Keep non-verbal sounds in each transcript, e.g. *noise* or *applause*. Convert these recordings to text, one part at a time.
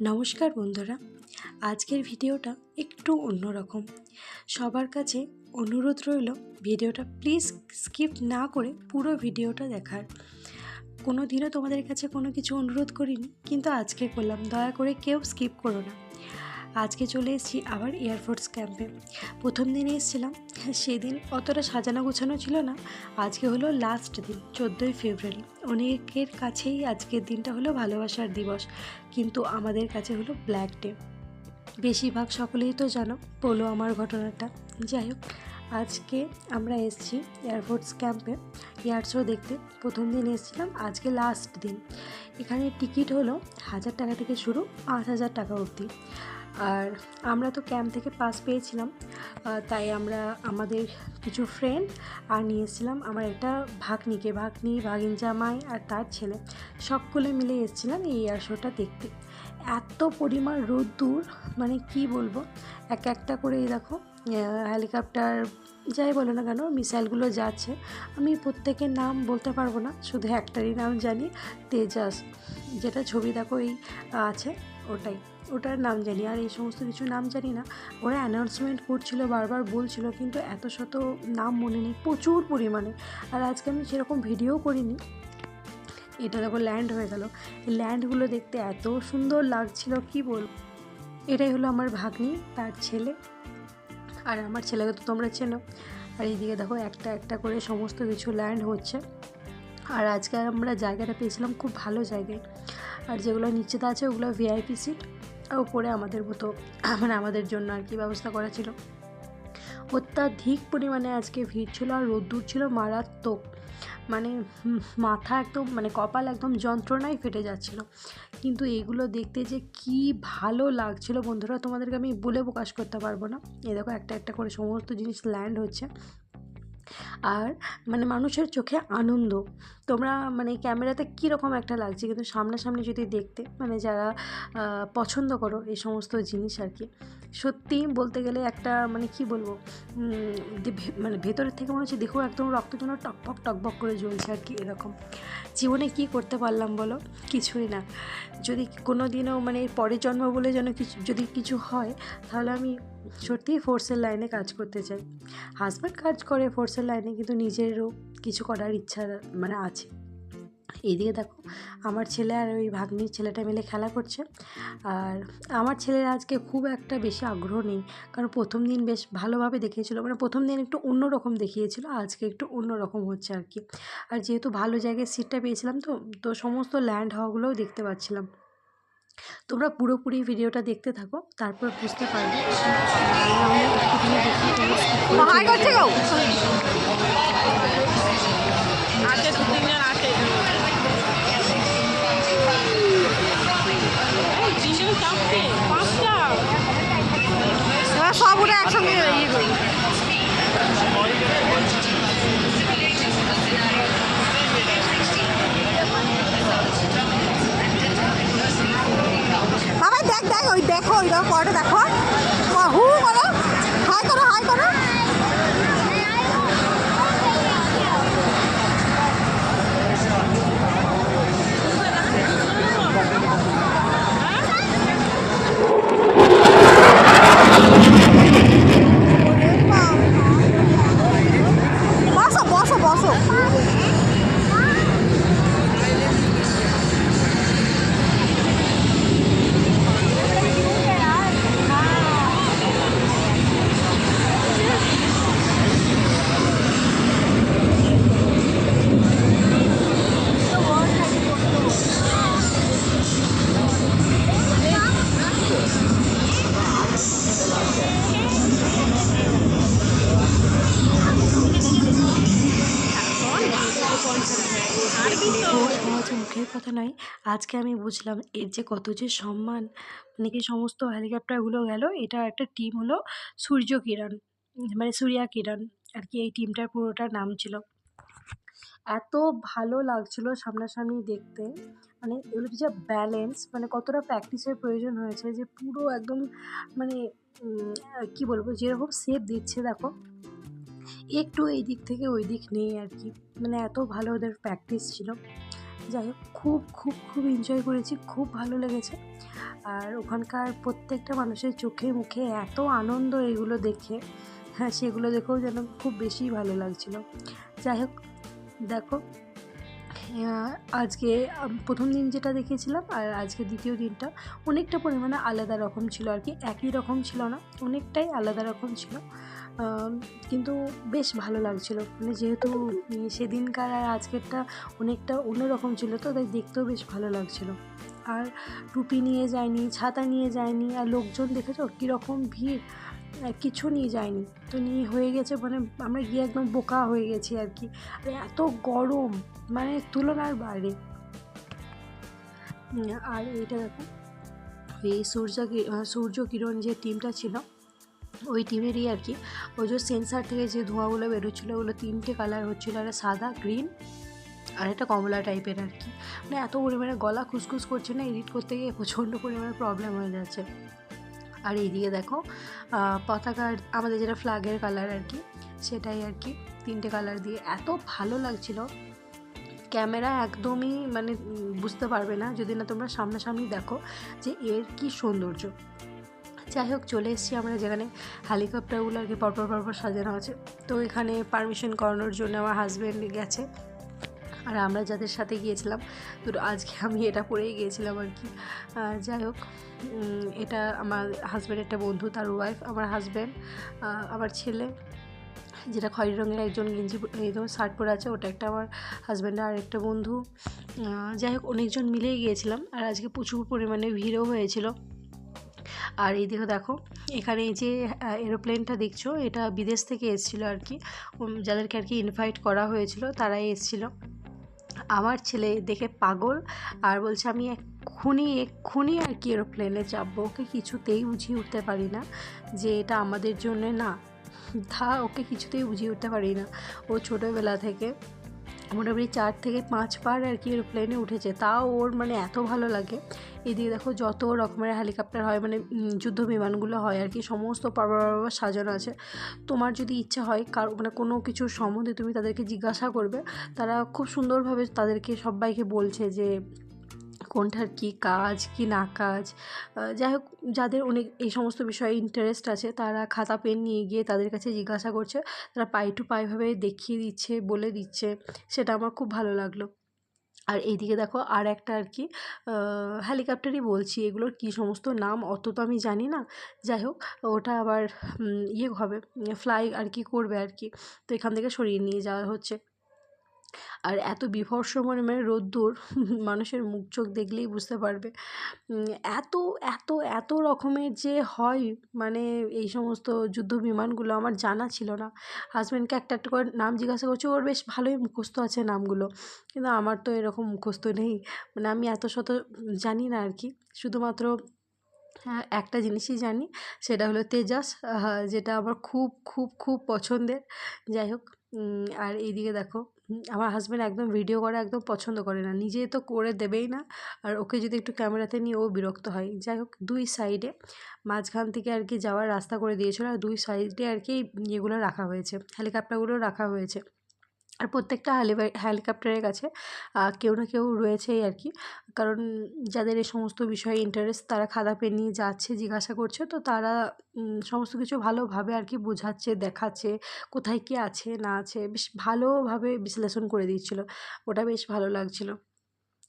নমস্কার বন্ধুরা। আজকের ভিডিওটা একটু অন্যরকম সবার কাছে অনুরোধ রইল, ভিডিওটা প্লিজ স্কিপ না করে পুরো ভিডিওটা দেখার। কোনো দিনও তোমাদের কাছে কোনো কিছু অনুরোধ করিনি, কিন্তু আজকে করলাম। দয়া করে কেউ স্কিপ করো না। আজকে চলে এসেছি আবার এয়ারফোর্স ক্যাম্পে প্রথম দিনে এসেছিলাম, সেদিন অতটা সাজানো গোছানো ছিল না। আজকে হলো লাস্ট দিন, চোদ্দোই ফেব্রুয়ারি অনেকের কাছেই আজকের দিনটা হলো ভালোবাসার দিবস, কিন্তু আমাদের কাছে হলো ব্ল্যাক ডে বেশিরভাগ সকলেই তো জানো, বলো আমার ঘটনাটা। যাই হোক, আজকে আমরা এসেছি এয়ারফোর্স ক্যাম্পে এয়ার শো দেখতে। প্রথম দিন এসেছিলাম, আজকে লাস্ট দিন। এখানে টিকিট হলো হাজার টাকা থেকে শুরু পাঁচ হাজার টাকা অবধি। আর আমরা তো ক্যাম্প থেকে পাস পেয়েছিলাম তাই আমরা আমাদের কিছু ফ্রেন্ড আর নিয়ে এসেছিলাম। আমার একটা ভাগ্নিকে ভাগ্নি, ভাগিন জামাই আর তার ছেলে, সকলে মিলে এসেছিলাম এই এয়ার শোটা দেখতে। এত পরিমাণ রোদ্দুর মানে কি বলব? এক একটা করে দেখো হেলিকপ্টার যাই বলো না কেন মিসাইলগুলো যাচ্ছে। আমি প্রত্যেকের নাম বলতে পারব না, শুধু একটারই নাম জানি, তেজাস, যেটা ছবি দেখো এই, আছে। ওটাই। ওটার নাম জানি, আর এই সমস্ত কিছু নাম জানি না। ওরা অ্যানাউন্সমেন্ট করছিল, বারবার বলছিল, কিন্তু এত শত নাম মনে নেই, প্রচুর পরিমাণে। আর আজকে আমি সেরকম ভিডিও করিনি। এটা দেখো ল্যান্ড হয়ে গেল। ল্যান্ডগুলো দেখতে এত সুন্দর লাগছিল, কি বল এটাই হলো আমার ভাগ্নি, তার ছেলে। আর আমার ছেলেকে তো তোমরা চেনো। আর এইদিকে দেখো, একটা একটা করে সমস্ত কিছু ল্যান্ড হচ্ছে। আর আজকে আমরা জায়গাটা পেয়েছিলাম খুব ভালো জায়গায়। আর যেগুলো নিচেতে আছে ওগুলো ভিআইপি সিট আর উপরে আমাদের মতো মানে আমাদের জন্য আর কি ব্যবস্থা করা ছিল। অত্যাধিক পরিমাণে আজকে ভিড় ছিল আর রোদ্দুর ছিল মারাত্মক। মানে মাথা একদম মানে কপাল একদম যন্ত্রণায় ফেটে যাচ্ছিল। কিন্তু এগুলো দেখতে যে কি ভালো লাগছিল বন্ধুরা, তোমাদেরকে আমি বলে প্রকাশ করতে পারব না। দেখো একটা একটা করে সমস্ত জিনিস ল্যান্ড হচ্ছে। আর মানে মানুষের চোখে আনন্দ। তোমরা মানে ক্যামেরাতে কীরকম একটা লাগছে? কিন্তু সামনাসামনি যদি দেখতে মানে যারা পছন্দ করো এই সমস্ত জিনিস আর কি, সত্যি বলতে গেলে একটা মানে কি বলব? মানে ভেতরের থেকে মনে হচ্ছে দেখো একদম রক্ত যেন টকবক টকবক করে জ্বলছে আর কি এরকম। জীবনে কি করতে পারলাম বলো? কিছুই না। যদি কোনো দিনও মানে পরের জন্ম বলে যেন কিছু, যদি কিছু হয়, তাহলে আমি সত্যিই ফোর্সের লাইনে কাজ করতে চাই। হাজব্যান্ড কাজ করে ফোর্সের লাইনে কিন্তু নিজেরও কিছু করার ইচ্ছা মানে আছে। এইদিকে দেখো, আমার ছেলে আর ওই ভাগ্নির ছেলেটা মিলে খেলা করছে। আর আমার ছেলের আজকে খুব একটা বেশি আগ্রহ নেই। কারণ প্রথম দিন বেশ ভালোভাবে দেখিয়েছিল। মানে প্রথম দিন একটু অন্যরকম দেখিয়েছিল, আজকে একটু অন্যরকম হচ্ছে আর কি। আর যেহেতু ভালো জায়গায় সিটটা পেয়েছিলাম তো তো সমস্ত ল্যান্ড হওয়াগুলোও দেখতে পাচ্ছিলাম। তোমরা পুরোপুরি ভিডিওটা দেখতে থাকো তারপর বুঝতে পারবে নাহলে একটুখানি দেখি তোমরা skip করে হাই চলে করছে যাবে। গো আছে দু তিনজন আছে এই তিনজন চাপছে পাঁচটা এবার সব উঠে একসঙ্গে ইয়ে করি বাবা দেখ ওই দেখো ওই দেখো পরটা দেখো। হু করো হাই করো হাই করো। সহজ মুখের কথা নয়। আজকে আমি বুঝলাম এর যে কত যে সম্মান মানে কি সমস্ত হেলিকপ্টারগুলো গেল এটা একটা টিম হলো সূর্য কিরণ মানে সূর্যা কিরণ আর কি এই টিমটার পুরোটার নাম ছিল। এত ভালো লাগছিল সামনাসামনি দেখতে। মানে এগুলো যে ব্যালেন্স মানে কতটা প্র্যাকটিসের প্রয়োজন হয়েছে যে পুরো একদম মানে কি বলব, যেরকম সেপ দিচ্ছে, দেখো। একটু এই দিক থেকে ওই দিক নেই আর কি। মানে এত ভালো ওদের প্র্যাকটিস ছিল। যাই হোক, খুব খুব খুব এনজয় করেছি, খুব ভালো লেগেছে। আর ওখানকার প্রত্যেকটা মানুষের চোখে, মুখে এত আনন্দ এগুলো দেখে হ্যাঁ সেগুলো দেখেও যেন খুব বেশি ভালো লাগছিল। যাই হোক, দেখো আজকে প্রথম দিন যেটা দেখেছিলাম আর আজকে দ্বিতীয় দিনটা অনেকটা পরিমাণে আলাদা রকম ছিল আর কি। একই রকম ছিল না, অনেকটাই আলাদা রকম ছিল। কিন্তু বেশ ভালো লাগছিল। মানে যেহেতু সেদিনকার আর আজকেরটা অনেকটা অন্যরকম ছিল তো, তাই দেখতেও বেশ ভালো লাগছিল। আর টুপি নিয়ে যায়নি, ছাতা নিয়ে যায়নি, আর লোকজন দেখেছ? কীরকম ভিড়? কিছু নিয়ে যায়নি। তো নিয়ে হয়ে গেছে মানে আমরা গিয়ে একদম বোকা হয়ে গেছি আর কি। আর এত গরম মানে তুলনার বাইরে। আর এইটা দেখো, এই সূর্য সূর্য কিরণ যে টিমটা ছিল ওই টিমেরই আর কি। ওই যে সেন্সার থেকে যে ধোঁয়াগুলো বেরোচ্ছিলো, ওগুলো তিনটে কালার হচ্ছিল, একটা সাদা গ্রিন আর একটা কমলা টাইপের আর কি। মানে এত পরিমাণে গলা খুসখুস করছে না এডিট করতে গিয়ে প্রচণ্ড পরিমাণে প্রবলেম হয়ে যাচ্ছে। আর এইদিকে দেখো পতাকার আমাদের যেটা ফ্ল্যাগের কালার আর কি, সেটাই আর কি, তিনটে কালার দিয়ে। এত ভালো লাগছিল। ক্যামেরা একদমই মানে বুঝতে পারবে না, যদি না তোমরা সামনাসামনি দেখো যে এর কি সৌন্দর্য। যাই হোক, চলে এসেছি আমরা যেখানে হেলিকপ্টারগুলো আর কি পরপর পরপর সাজানো আছে। তো এখানে পারমিশন করানোর জন্য আমার হাজব্যান্ড গেছে। আর আমরা যাদের সাথে গিয়েছিলাম, তো আজকে আমি এটা পরেই গিয়েছিলাম আর কি। যাই হোক এটা আমার হাজব্যান্ডের একটা বন্ধু, তার ওয়াইফ আমার হাজব্যান্ড আমার ছেলে, যেটা খয়েরি রঙের একজন গেঞ্জি ধরুন শার্ট পরে আছে, ওটা একটা আমার হাজব্যান্ডের আর একটা বন্ধু। যাই হোক, অনেকজন মিলেই গিয়েছিলাম। আর আজকে প্রচুর পরিমাণে ভিড়ও হয়েছিল। আর এইদিকে দেখো দেখো এখানে এই যে এরোপ্লেনটা দেখছ, এটা বিদেশ থেকে এসেছিল আর কি। যাদেরকে আর কি ইনভাইট করা হয়েছিল, তারাই এসেছিল। আমার ছেলে দেখে পাগল আর বলছে, আমি এক্ষুনি এক্ষুনি আর কি এরোপ্লেনে চাপবো ওকে কিছুতেই বুঝিয়ে উঠতে পারি না যে এটা আমাদের জন্যে না। তা ওকে কিছুতেই বুঝিয়ে উঠতে পারি না। ও ছোটোবেলা থেকে মোটামুটি চার থেকে পাঁচ পার আর কি এরোপ্লেনে উঠেছে। তাও ওর মানে এত ভালো লাগে। এদিকে দেখো যত রকমের হেলিকপ্টার হয় মানে যুদ্ধ বিমানগুলো হয় আর কি, সমস্ত পরপর সাজানো আছে। তোমার যদি ইচ্ছা হয়, কার মানে কোনো কিছুর সম্বন্ধে তুমি তাদেরকে জিজ্ঞাসা করবে। তারা খুব সুন্দরভাবে তাদেরকে সবাইকে বলছে যে কোনটার কী কাজ, কি না কাজ। যাই হোক, যাদের অনেক, এই সমস্ত বিষয়ে ইন্টারেস্ট আছে, তারা খাতা, পেন নিয়ে গিয়ে তাদের কাছে জিজ্ঞাসা করছে। তারা পাই টু পাইভাবে দেখিয়ে দিচ্ছে, বলে দিচ্ছে। সেটা আমার খুব ভালো লাগল। আর এইদিকে দেখো, আর একটা আর কি হেলিকপ্টারই বলছি, এগুলোর কী সমস্ত নাম অত তো আমি জানি না। যাই হোক, ওটা আবার ইয়ে হবে ফ্লাই আর কি করবে আর কি। তো এখান থেকে সরিয়ে নিয়ে যাওয়া হচ্ছে। আর এত বিভর্ষ বিভৎস পরিমাণে রোদ্দুর *laughs* মানুষের মুখ চোখ দেখলেই বুঝতে পারবে। এত এত এত রকমের যে হয় মানে এই সমস্ত যুদ্ধ বিমানগুলো আমার জানা ছিল না। হাজব্যান্ডকে একটা একটা করে নাম জিজ্ঞাসা করছি, ওর বেশ ভালোই মুখস্থ আছে নামগুলো। কিন্তু আমার তো এরকম মুখস্থ নেই। মানে আমি এত শত জানি না আর কি। শুধুমাত্র হ্যাঁ একটা জিনিসই জানি, সেটা হলো তেজাস যেটা আমার খুব খুব খুব পছন্দের। যাই হোক আর এইদিকে দেখো আমার হাজব্যান্ড একদম ভিডিও করা একদম পছন্দ করে না। নিজে তো করে দেবেই না। আর ওকে যদি একটু ক্যামেরাতে নিয়ে ও বিরক্ত হয়। যাই হোক, দুই সাইডে মাঝখান থেকে আর কি যাওয়ার রাস্তা করে দিয়েছিল। আর দুই সাইডে আর কি ইয়েগুলো রাখা হয়েছে। হেলিকপ্টারগুলো রাখা হয়েছে। আর প্রত্যেকটা হেলিকপ্টারের কাছে কেউ না কেউ রয়েছেই আর কি। কারণ যাদের এই সমস্ত বিষয়ে ইন্টারেস্ট তারা খাতা পেন নিয়ে যাচ্ছে, জিজ্ঞাসা করছে, তো তারা সমস্ত কিছু ভালোভাবে আর কি বোঝাচ্ছে, দেখাচ্ছে, কোথায় কী আছে, না আছে, বেশ ভালোভাবে বিশ্লেষণ করে দিচ্ছিল। ওটা বেশ ভালো লাগছিল।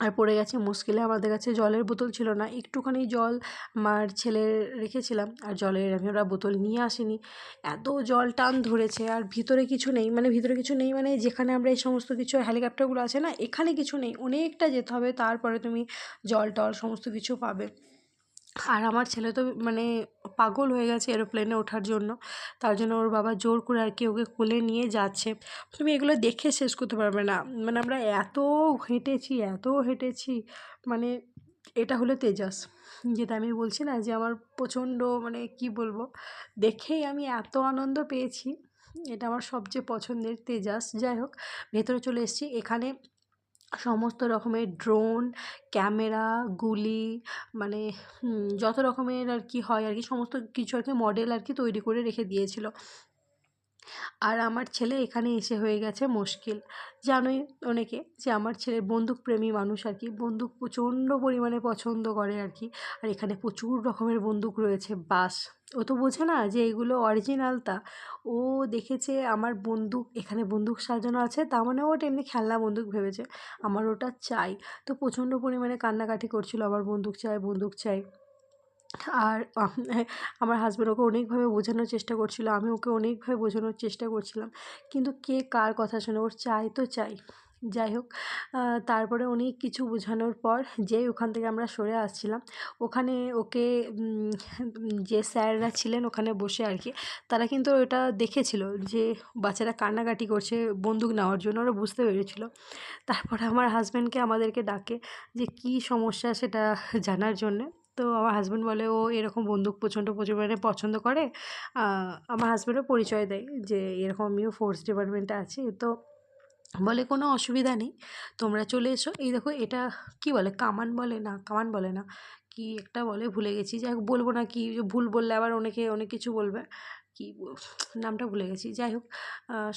আর পড়ে গেছে মুশকিলে। আমাদের কাছে জলের বোতল ছিল না। একটুখানি জল আমার ছেলের রেখেছিলাম। আর জলের আমি ওরা বোতল নিয়ে আসিনি। এত জল টান ধরেছে। আর ভিতরে কিছু নেই। মানে ভিতরে কিছু নেই মানে যেখানে আমরা এই সমস্ত কিছু হেলিকপ্টারগুলো আছে না, এখানে কিছু নেই। অনেকটা যেতে হবে, তারপরে তুমি জল টল সমস্ত কিছু পাবে। আর আমার ছেলে তো মানে পাগল হয়ে গেছে এরোপ্লেনে ওঠার জন্য। তার জন্য ওর বাবা জোর করে আর কি ওকে কোলে নিয়ে যাচ্ছে। তুমি এগুলো দেখে শেষ করতে পারবে না। মানে আমরা এত হেঁটেছি এত হেঁটেছি মানে এটা হলো তেজাস। যেটা আমি বলছি না যে আমার প্রচণ্ড মানে কি বলব দেখেই আমি এত আনন্দ পেয়েছি। এটা আমার সবচেয়ে পছন্দের তেজাস। যাই হোক, ভেতরে চলে এসেছি। এখানে সমস্ত রকমের ড্রোন ক্যামেরা গুলি মানে যত রকমের আর কি হয় আর কি, সমস্ত কিছু আর কি মডেল আর কি তৈরি করে রেখে দিয়েছিল। আর আমার ছেলে এখানে এসে হয়ে গেছে মুশকিল। জানোই অনেকে যে আমার ছেলে বন্দুকপ্রেমী মানুষ আর কি, বন্দুক প্রচণ্ড পরিমাণে পছন্দ করে আর কি। আর এখানে প্রচুর রকমের বন্দুক রয়েছে বাস ও তো বোঝে না যে এগুলো অরিজিনালটা ও দেখেছে আমার বন্দুক, এখানে বন্দুক সাজানো আছে, তার মানে ওটা এমনি খেলনা বন্দুক ভেবেছে। আমার ওটা চাই। তো প্রচণ্ড পরিমাণে কান্নাকাটি করছিল, আমার বন্দুক চাই বন্দুক চাই। আর আমার হাজব্যান্ড ওকে অনেকভাবে বোঝানোর চেষ্টা করছিল, আমি ওকে অনেকভাবে বোঝানোর চেষ্টা করছিলাম। কিন্তু কে কার কথা শোনে, ওর চাই তো চাই। যাই হোক তারপরে অনেক কিছু বোঝানোর পর যেই ওখান থেকে আমরা সরে আসছিলাম, ওখানে ওকে যে স্যাররা ছিলেন ওখানে বসে আর কি, তারা কিন্তু ওটা দেখেছিল যে বাচ্চারা কান্নাকাটি করছে, বন্দুক নেওয়ার জন্য ওরা বুঝতে পেরেছিল। তারপরে আমার হাজব্যান্ডকে আমাদেরকে ডাকে যে কী সমস্যা সেটা জানার জন্যে। তো আমার হাজব্যান্ড বলে, ও এরকম বন্দুক প্রচণ্ড পরিমাণে পছন্দ করে। আমার হাজব্যান্ডও পরিচয় দেয় যে, এরকম আমিও ফোর্স ডিপার্টমেন্টে আছি। তো বলে, কোনো অসুবিধা নেই, তোমরা চলে এসো। এই দেখো, এটা কি বলে? কামান বলে না, কামান বলে না। কি একটা বলে, ভুলে গেছি। যাই বলব না কি, ভুল বললে আবার অনেকে অনেক কিছু বলবে। কি নামটা ভুলে গেছি। যাই হোক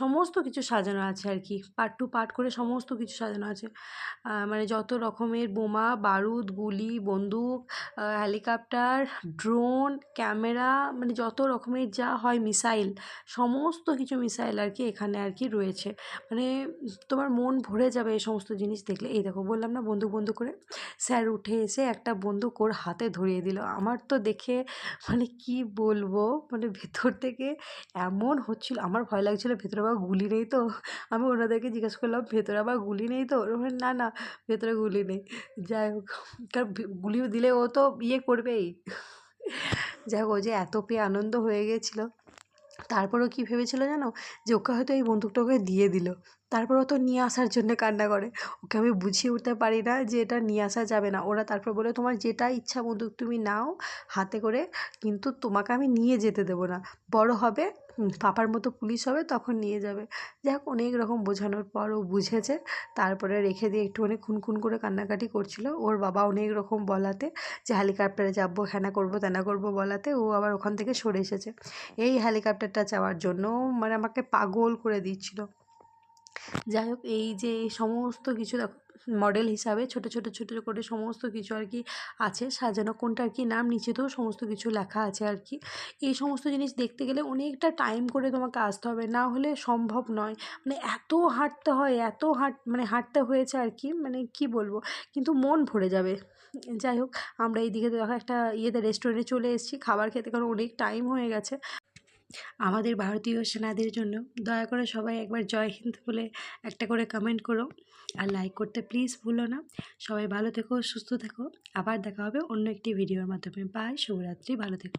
সমস্ত কিছু সাজানো আছে আর কি। পার্ট টু পার্ট করে সমস্ত কিছু সাজানো আছে। মানে যত রকমের বোমা, বারুদ, গুলি, বন্দুক হেলিকপ্টার ড্রোন ক্যামেরা মানে যত রকমের যা হয় মিসাইল সমস্ত কিছু মিসাইল আর কি এখানে আর কি রয়েছে। মানে তোমার মন ভরে যাবে এই সমস্ত জিনিস দেখলে। এই দেখো, বললাম না, বন্দুক বন্দুক করে। স্যার উঠে এসে একটা বন্দুক ওর হাতে ধরিয়ে দিল। আমার তো দেখে মানে কি বলব? মানে ভেতর থেকে এমন হচ্ছিল, আমার ভয় লাগছিল ভেতরে আবার গুলি নেই তো। আমি ওনাদেরকে জিজ্ঞেস করলাম, ভেতরে আবার গুলি নেই তো? না না, ভেতরে গুলি নেই। যাই হোক, কারণ গুলি দিলে ও তো ইয়ে করবেই। যাই হোক, ও যে এত পেয়ে আনন্দ হয়ে গেছিল। তারপরেও কী ভেবেছিল জানো? যে ওকে হয়তো এই বন্দুকটা ওকে দিয়ে দিল। তারপর ও তো নিয়ে আসার জন্য কান্না করে। ওকে আমি বুঝিয়ে উঠতে পারি না যে এটা নিয়ে আসা যাবে না। ওরা তারপর বলে তোমার যেটা ইচ্ছা বন্দুক তুমি নাও হাতে করে, কিন্তু তোমাকে আমি নিয়ে যেতে দেবো না। বড় হবে পাপার মতো পুলিশ হবে তখন নিয়ে যাবে। যাই হোক অনেক রকম বোঝানোর পর ও বুঝেছে। তারপরে রেখে দিয়ে একটুখানি খুনখুন করে কান্নাকাটি করছিল। ওর বাবা অনেক রকম বলাতে, যে হেলিকপ্টারে যাব হ্যানা করব, তেনা করব বলাতে, ও আবার ওখান থেকে সরে এসেছে। এই হেলিকপ্টারটা চাওয়ার জন্য মানে আমাকে পাগল করে দিচ্ছিল। যাই হোক, এই যে সমস্ত কিছু দেখো মডেল হিসাবে ছোট ছোট ছোট করে সমস্ত কিছু আর কি আছে, সাজানো কোনটার কি নাম নিচেতেও সমস্ত কিছু লেখা আছে আর কি। এই সমস্ত জিনিস দেখতে গেলে অনেকটা টাইম করে তোমাকে আসতে হবে, না হলে সম্ভব নয়। মানে এত হাঁটতে হয়, এত হাঁট মানে হাঁটতে হয়েছে আর কি মানে কি বলব? কিন্তু মন ভরে যাবে। যাই হোক, আমরা এইদিকে দেখো একটা ইয়েতে রেস্টুরেন্টে চলে এসেছি, খাবার খেতে কারণ অনেক টাইম হয়ে গেছে। আমাদের ভারতীয় সেনাদের জন্য দয়া করে সবাই একবার জয় হিন্দ বলে একটা করে কমেন্ট করো আর লাইক করতে প্লিজ ভুলো না। সবাই ভালো থেকো, সুস্থ থেকো। আবার দেখা হবে অন্য একটি ভিডিওর মাধ্যমে। বাই শুভরাত্রি, ভালো থেকো।